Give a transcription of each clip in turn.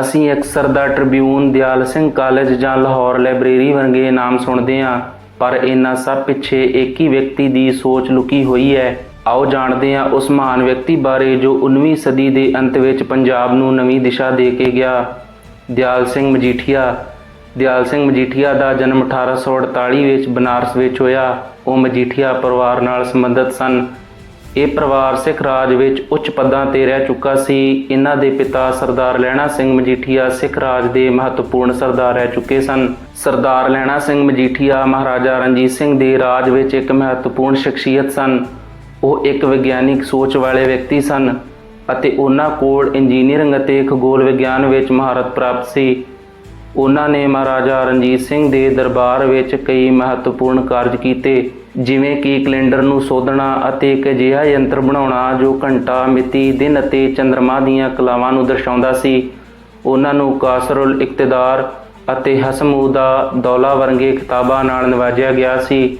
ਅਸੀਂ ਅਕਸਰ the Tribune Dayal Singh college ਜਾਂ ਲਾਹੌਰ ਲਾਇਬ੍ਰੇਰੀ ਵਰਗੇ ਨਾਮ ਸੁਣਦੇ ਹਾਂ, ਪਰ ਇਹਨਾਂ ਸਭ ਪਿੱਛੇ ਇੱਕ ਹੀ ਵਿਅਕਤੀ ਦੀ ਸੋਚ ਲੁਕੀ ਹੋਈ ਹੈ। ਆਓ ਜਾਣਦੇ ਹਾਂ ਉਸ ਮਹਾਨ ਵਿਅਕਤੀ ਬਾਰੇ ਜੋ 19ਵੀਂ ਸਦੀ ਦੇ ਅੰਤ ਵਿੱਚ ਪੰਜਾਬ ਨੂੰ ਨਵੀਂ ਦਿਸ਼ਾ ਦੇ ਕੇ ਗਿਆ। ਦਿਆਲ ਸਿੰਘ ਮਜੀਠੀਆ। ਦਿਆਲ ਸਿੰਘ ਮਜੀਠੀਆ ਦਾ ਜਨਮ 1848 ਵਿੱਚ ਬਨਾਰਸ ਵਿੱਚ ਹੋਇਆ। ਉਹ ਮਜੀਠੀਆ ਪਰਿਵਾਰ ਨਾਲ ਸੰਬੰਧਿਤ ਸਨ। ਇਹ ਪਰਿਵਾਰ ਸਿੱਖ ਰਾਜ ਵਿੱਚ ਉੱਚ ਪਦਾਂ ਤੇ ਰਹਿ ਚੁੱਕਾ ਸੀ। ਇਹਨਾਂ ਦੇ ਪਿਤਾ ਸਰਦਾਰ ਲਹਿਣਾ ਸਿੰਘ ਮਜੀਠੀਆ ਸਿੱਖ ਰਾਜ ਦੇ ਮਹੱਤਵਪੂਰਨ ਸਰਦਾਰ ਰਹਿ ਚੁੱਕੇ ਸਨ। ਸਰਦਾਰ ਲਹਿਣਾ ਸਿੰਘ ਮਜੀਠੀਆ ਮਹਾਰਾਜਾ ਰਣਜੀਤ ਸਿੰਘ ਦੇ ਰਾਜ ਵਿੱਚ ਇੱਕ ਮਹੱਤਵਪੂਰਨ ਸ਼ਖਸੀਅਤ ਸਨ। ਉਹ ਇੱਕ ਵਿਗਿਆਨਿਕ ਸੋਚ ਵਾਲੇ ਵਿਅਕਤੀ ਸਨ ਅਤੇ ਉਹਨਾਂ ਕੋਲ ਇੰਜੀਨੀਅਰਿੰਗ ਅਤੇ ਖਗੋਲ ਵਿਗਿਆਨ ਵਿੱਚ ਮਹਾਰਤ ਪ੍ਰਾਪਤ ਸੀ। ਉਹਨਾਂ ਨੇ ਮਹਾਰਾਜਾ ਰਣਜੀਤ ਸਿੰਘ ਦੇ ਦਰਬਾਰ ਵਿੱਚ ਕਈ ਮਹੱਤਵਪੂਰਨ ਕਾਰਜ ਕੀਤੇ। ਜਿਵੇਂ ਕਿ ਕੈਲੰਡਰ ਨੂੰ ਸੋਧਣਾ ਅਤੇ ਇੱਕ ਅਜਿਹਾ ਯੰਤਰ ਬਣਾਉਣਾ ਜੋ ਘੰਟਾ, ਮਿਤੀ, ਦਿਨ ਅਤੇ ਚੰਦਰਮਾ ਦੀਆਂ ਕਲਾਵਾਂ ਨੂੰ ਦਰਸਾਉਂਦਾ ਸੀ। ਉਹਨਾਂ ਨੂੰ ਕਾਸਰੁਲ ਇਕਤਦਾਰ ਅਤੇ ਹਸਮੂ ਦਾ ਦੌਲਾ ਵਰਗੇ ਖਿਤਾਬਾਂ ਨਾਲ ਨਵਾਜਿਆ ਗਿਆ ਸੀ।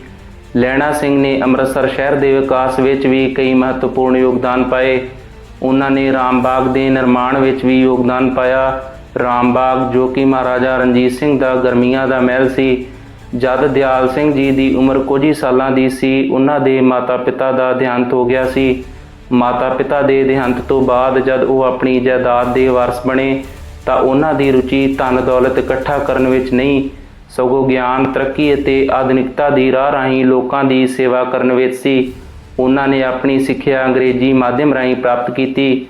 ਲੈਣਾ ਸਿੰਘ ਨੇ ਅੰਮ੍ਰਿਤਸਰ ਸ਼ਹਿਰ ਦੇ ਵਿਕਾਸ ਵਿੱਚ ਵੀ ਕਈ ਮਹੱਤਵਪੂਰਨ ਯੋਗਦਾਨ ਪਾਏ। ਉਹਨਾਂ ਨੇ ਰਾਮਬਾਗ ਦੇ ਨਿਰਮਾਣ ਵਿੱਚ ਵੀ ਯੋਗਦਾਨ ਪਾਇਆ। ਰਾਮਬਾਗ, ਜੋ ਕਿ ਮਹਾਰਾਜਾ ਰਣਜੀਤ ਸਿੰਘ ਦਾ ਗਰਮੀਆਂ ਦਾ ਮਹਿਲ ਸੀ। ਜਦ ਦਿਆਲ ਸਿੰਘ ਜੀ ਦੀ ਉਮਰ ਕੁਝ ਹੀ ਸਾਲਾਂ ਦੀ ਸੀ, ਉਹਨਾਂ ਦੇ ਮਾਤਾ-ਪਿਤਾ ਦਾ ਦੇਹਾਂਤ ਹੋ ਗਿਆ ਸੀ। ਮਾਤਾ-ਪਿਤਾ ਦੇ ਦੇਹਾਂਤ ਤੋਂ ਬਾਅਦ ਜਦ ਉਹ ਆਪਣੀ ਜਾਇਦਾਦ ਦੇ ਵਾਰਸ ਬਣੇ, ਤਾਂ ਉਹਨਾਂ ਦੀ ਰੁਚੀ ਧਨ ਦੌਲਤ ਇਕੱਠਾ ਕਰਨ ਵਿੱਚ ਨਹੀਂ, ਸਗੋਂ ਗਿਆਨ, ਤਰੱਕੀ ਅਤੇ ਆਧੁਨਿਕਤਾ ਦੀ ਰਾਹ ਰਾਹੀਂ ਲੋਕਾਂ ਦੀ ਸੇਵਾ ਕਰਨ ਵਿੱਚ ਸੀ। ਉਹਨਾਂ ਨੇ ਆਪਣੀ ਸਿੱਖਿਆ ਅੰਗਰੇਜ਼ੀ ਮਾਧਿਅਮ ਰਾਹੀਂ ਪ੍ਰਾਪਤ ਕੀਤੀ।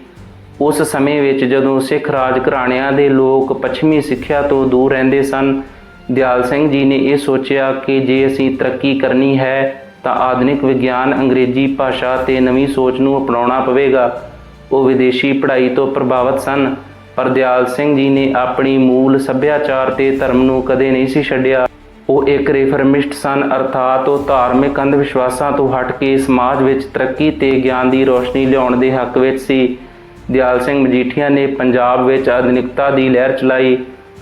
ਉਸ ਸਮੇਂ ਵਿੱਚ ਜਦੋਂ ਸਿੱਖ ਰਾਜ ਘਰਾਣਿਆਂ ਦੇ ਲੋਕ ਪੱਛਮੀ ਸਿੱਖਿਆ ਤੋਂ ਦੂਰ ਰਹਿੰਦੇ ਸਨ ਦਿਆਲ ਸਿੰਘ ਜੀ ਨੇ ਇਹ ਸੋਚਿਆ ਕਿ ਜੇ ਅਸੀਂ ਤਰੱਕੀ ਕਰਨੀ ਹੈ ਤਾਂ ਆਧੁਨਿਕ ਵਿਗਿਆਨ ਅੰਗਰੇਜ਼ੀ ਭਾਸ਼ਾ ਤੇ ਨਵੀਂ ਸੋਚ ਨੂੰ ਅਪਣਾਉਣਾ ਪਵੇਗਾ। ਉਹ ਵਿਦੇਸ਼ੀ ਪੜ੍ਹਾਈ ਤੋਂ ਪ੍ਰਭਾਵਿਤ ਸਨ, ਪਰ ਦਿਆਲ ਸਿੰਘ ਜੀ ਨੇ ਆਪਣੀ ਮੂਲ ਸੱਭਿਆਚਾਰ ਤੇ ਧਰਮ ਨੂੰ ਕਦੇ ਨਹੀਂ ਸੀ ਛੱਡਿਆ। ਉਹ ਇੱਕ ਰਿਫਰਮਿਸਟ ਸਨ, ਅਰਥਾਤ ਉਹ ਧਾਰਮਿਕ ਅੰਧ ਵਿਸ਼ਵਾਸਾਂ ਤੋਂ ਹਟ ਕੇ ਸਮਾਜ ਵਿੱਚ ਤਰੱਕੀ ਤੇ ਗਿਆਨ ਦੀ ਰੋਸ਼ਨੀ ਲਿਆਉਣ ਦੇ ਹੱਕ ਵਿੱਚ ਸੀ। ਦਿਆਲ ਸਿੰਘ ਮਜੀਠੀਆ ਨੇ ਪੰਜਾਬ ਵਿੱਚ ਆਧੁਨਿਕਤਾ ਦੀ ਲਹਿਰ ਚਲਾਈ।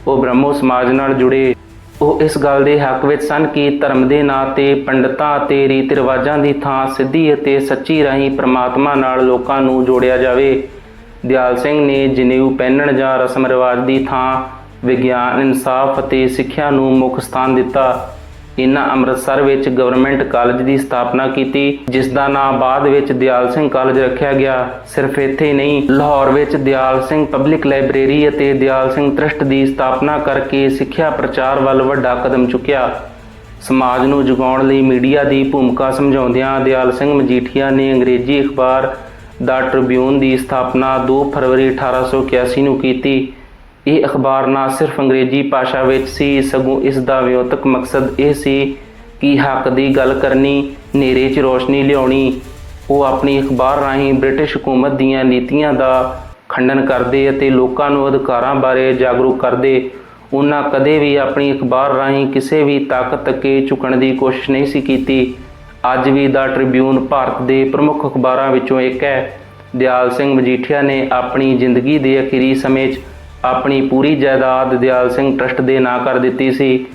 ਉਹ ਬ੍ਰਹਮੋ ਸਮਾਜ ਨਾਲ ਜੁੜੇ। ਉਹ ਇਸ ਗੱਲ ਦੇ ਹੱਕ ਵਿੱਚ ਸਨ ਕਿ ਧਰਮ ਦੇ ਨਾਂ ਤੇ ਪੰਡਤਾਂ ਅਤੇ ਰੀਤ ਰਿਵਾਜਾਂ ਦੀ ਥਾਂ ਸਿੱਧੀ ਅਤੇ ਸੱਚੀ ਰਾਹੀਂ ਪ੍ਰਮਾਤਮਾ ਨਾਲ ਲੋਕਾਂ ਨੂੰ ਜੋੜਿਆ ਜਾਵੇ। ਦਿਆਲ ਸਿੰਘ ਨੇ ਜਨੇਊ ਪਹਿਨਣ ਜਾਂ ਰਸਮ ਰਿਵਾਜ ਦੀ ਥਾਂ ਵਿਗਿਆਨ, ਇਨਸਾਫ ਅਤੇ ਸਿੱਖਿਆ ਨੂੰ ਮੁੱਖ ਸਥਾਨ ਦਿੱਤਾ। ਇਹਨਾਂ ਅੰਮ੍ਰਿਤਸਰ ਵਿੱਚ ਗਵਰਨਮੈਂਟ ਕਾਲਜ ਦੀ ਸਥਾਪਨਾ ਕੀਤੀ, ਜਿਸ ਦਾ ਨਾਮ ਬਾਅਦ ਵਿੱਚ ਦਿਆਲ ਸਿੰਘ ਕਾਲਜ ਰੱਖਿਆ ਗਿਆ। ਸਿਰਫ ਇੱਥੇ ਨਹੀਂ, ਲਾਹੌਰ ਵਿੱਚ ਦਿਆਲ ਸਿੰਘ ਪਬਲਿਕ ਲਾਇਬ੍ਰੇਰੀ ਅਤੇ ਦਿਆਲ ਸਿੰਘ ਟਰਸਟ ਦੀ ਸਥਾਪਨਾ ਕਰਕੇ ਸਿੱਖਿਆ ਪ੍ਰਚਾਰ ਵੱਲ ਵੱਡਾ ਕਦਮ ਚੁੱਕਿਆ। ਸਮਾਜ ਨੂੰ ਜਗਾਉਣ ਲਈ ਮੀਡੀਆ ਦੀ ਭੂਮਿਕਾ ਸਮਝਾਉਂਦਿਆਂ ਦਿਆਲ ਸਿੰਘ ਮਜੀਠੀਆ ਨੇ ਅੰਗਰੇਜ਼ੀ ਅਖਬਾਰ ਦਾ ਟ੍ਰਿਬਿਊਨ ਦੀ ਸਥਾਪਨਾ 2 ਫਰਵਰੀ 1881 ਨੂੰ ਕੀਤੀ। ਇਹ ਅਖਬਾਰ ਨਾ ਸਿਰਫ ਅੰਗਰੇਜ਼ੀ ਭਾਸ਼ਾ ਵਿੱਚ ਸੀ, ਸਗੋਂ ਇਸ ਦਾ ਵਿਉਤਕ ਮਕਸਦ ਇਹ ਸੀ ਕਿ ਹੱਕ ਦੀ ਗੱਲ ਕਰਨੀ, ਹਨੇਰੇ 'ਚ ਰੋਸ਼ਨੀ ਲਿਆਉਣੀ, ਉਹ ਆਪਣੀ ਅਖਬਾਰ ਰਾਹੀਂ ਬ੍ਰਿਟਿਸ਼ ਹਕੂਮਤ ਦੀਆਂ ਨੀਤੀਆਂ ਦਾ ਖੰਡਨ ਕਰਦੇ ਅਤੇ ਲੋਕਾਂ ਨੂੰ ਅਧਿਕਾਰਾਂ ਬਾਰੇ ਜਾਗਰੂਕ ਕਰਦੇ, ਉਹਨਾਂ ਕਦੇ ਵੀ ਆਪਣੀ ਅਖਬਾਰ ਰਾਹੀਂ ਕਿਸੇ ਵੀ ਤਾਕਤ ਅੱਗੇ ਝੁਕਣ ਦੀ ਕੋਸ਼ਿਸ਼ ਨਹੀਂ ਸੀ ਕੀਤੀ। ਅੱਜ ਵੀ ਦਾ ਟ੍ਰਿਬਿਊਨ ਭਾਰਤ ਦੇ ਪ੍ਰਮੁੱਖ ਅਖਬਾਰਾਂ ਵਿੱਚੋਂ ਇੱਕ ਹੈ। ਦਿਆਲ ਸਿੰਘ ਮਜੀਠੀਆ ਨੇ ਆਪਣੀ ਜ਼ਿੰਦਗੀ ਦੇ ਅਖੀਰੀ ਸਮੇਂ 'ਚ ਆਪਣੀ ਪੂਰੀ ਜਾਇਦਾਦ ਦਿਆਲ ਸਿੰਘ ਟਰਸਟ ਦੇ ਨਾਂ ਕਰ ਦਿੱਤੀ ਸੀ।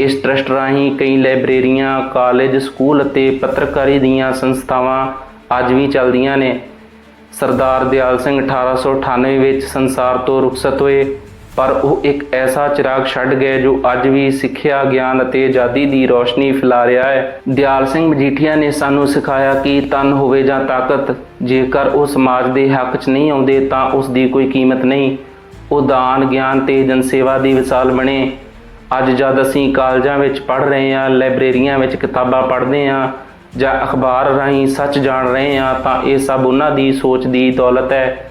ਇਸ ਟਰਸਟ ਰਾਹੀਂ ਕਈ ਲਾਇਬ੍ਰੇਰੀਆਂ, ਕਾਲਜ, ਸਕੂਲ ਅਤੇ ਪੱਤਰਕਾਰੀ ਦੀਆਂ ਸੰਸਥਾਵਾਂ ਅੱਜ ਵੀ ਚੱਲਦੀਆਂ ਨੇ। ਸਰਦਾਰ ਦਿਆਲ ਸਿੰਘ 1898 ਵਿੱਚ ਸੰਸਾਰ ਤੋਂ ਰੁਖਸਤ ਹੋਏ, ਪਰ ਉਹ ਇੱਕ ਐਸਾ ਚਿਰਾਗ ਛੱਡ ਗਏ ਜੋ ਅੱਜ ਵੀ ਸਿੱਖਿਆ, ਗਿਆਨ ਅਤੇ ਆਜ਼ਾਦੀ ਦੀ ਰੋਸ਼ਨੀ ਫੈਲਾ ਰਿਹਾ ਹੈ। ਦਿਆਲ ਸਿੰਘ ਮਜੀਠੀਆ ਨੇ ਸਾਨੂੰ ਸਿਖਾਇਆ ਕਿ ਤਨ ਹੋਵੇ ਜਾਂ ਤਾਕਤ, ਜੇਕਰ ਉਹ ਸਮਾਜ ਦੇ ਹੱਕ 'ਚ ਨਹੀਂ ਆਉਂਦੇ ਤਾਂ ਉਸ ਦੀ ਕੋਈ ਕੀਮਤ ਨਹੀਂ। ਉਹ ਦਾਨ, ਗਿਆਨ ਤੇ ਜਨਸੇਵਾ ਦੀ ਵਿਸਾਲ ਬਣੇ। ਅੱਜ ਜਦ ਅਸੀਂ ਕਾਲਜਾਂ ਵਿੱਚ ਪੜ੍ਹ ਰਹੇ ਹਾਂ, ਲਾਇਬ੍ਰੇਰੀਆਂ ਵਿੱਚ ਕਿਤਾਬਾਂ ਪੜ੍ਹਦੇ ਹਾਂ ਜਾਂ ਅਖਬਾਰ ਰਾਹੀਂ ਸੱਚ ਜਾਣ ਰਹੇ ਹਾਂ, ਤਾਂ ਇਹ ਸਭ ਉਹਨਾਂ ਦੀ ਸੋਚ ਦੀ ਦੌਲਤ ਹੈ।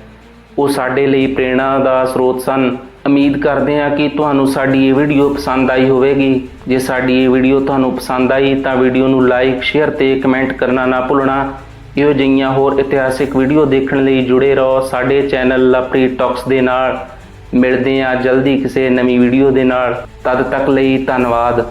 ਉਹ ਸਾਡੇ ਲਈ ਪ੍ਰੇਰਣਾ ਦਾ ਸਰੋਤ ਸਨ। ਉਮੀਦ ਕਰਦੇ ਹਾਂ ਕਿ ਤੁਹਾਨੂੰ ਸਾਡੀ ਇਹ ਵੀਡੀਓ ਪਸੰਦ ਆਈ ਹੋਵੇਗੀ। ਜੇ ਸਾਡੀ ਇਹ ਵੀਡੀਓ ਤੁਹਾਨੂੰ ਪਸੰਦ ਆਈ, ਤਾਂ ਵੀਡੀਓ ਨੂੰ ਲਾਈਕ, ਸ਼ੇਅਰ ਤੇ ਕਮੈਂਟ ਕਰਨਾ ਨਾ ਭੁੱਲਣਾ। ਇਹੋ ਜਿਹੀਆਂ ਹੋਰ ਇਤਿਹਾਸਿਕ ਵੀਡੀਓ ਦੇਖਣ ਲਈ ਜੁੜੇ ਰਹੋ ਸਾਡੇ ਚੈਨਲ ਲਵਪ੍ਰੀਤ ਟਾਕਸ ਦੇ ਨਾਲ। ਮਿਲਦੇ ਹਾਂ ਜਲਦੀ ਕਿਸੇ ਨਵੀਂ ਵੀਡੀਓ ਦੇ ਨਾਲ। ਤਦ ਤੱਕ ਲਈ ਧੰਨਵਾਦ।